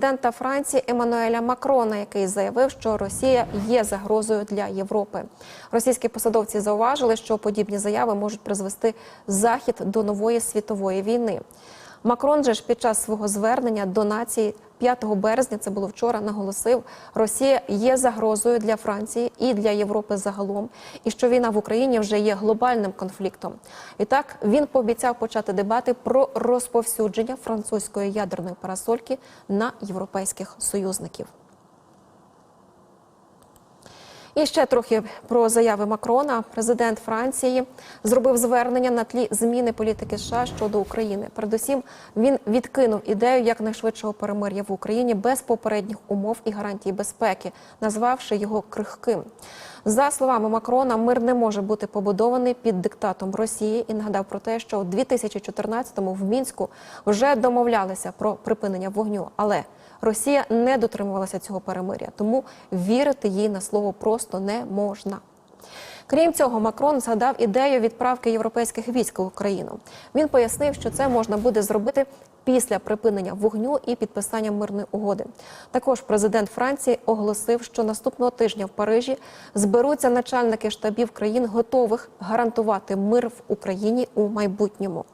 Президента Франції Еммануеля Макрона, який заявив, що Росія є загрозою для Європи. Російські посадовці зауважили, що подібні заяви можуть призвести Захід до нової світової війни. Макрон же ж під час свого звернення до нації 5 березня, це було вчора, наголосив, Росія є загрозою для Франції і для Європи загалом, і що війна в Україні вже є глобальним конфліктом. Відтак він пообіцяв почати дебати про розповсюдження французької ядерної парасольки на європейських союзників. І ще трохи про заяви Макрона. Президент Франції зробив звернення на тлі зміни політики США щодо України. Передусім, він відкинув ідею якнайшвидшого перемир'я в Україні без попередніх умов і гарантій безпеки, назвавши його крихким. За словами Макрона, мир не може бути побудований під диктатом Росії і нагадав про те, що у 2014-му в мінську вже домовлялися про припинення вогню, але Росія не дотримувалася цього перемиря, тому вірити їй на слово просто не можна. Крім цього, Макрон згадав ідею відправки європейських військ в Україну. Він пояснив, що це можна буде зробити після припинення вогню і підписання мирної угоди. Також президент Франції оголосив, що наступного тижня в Парижі зберуться начальники штабів країн, готових гарантувати мир в Україні у майбутньому.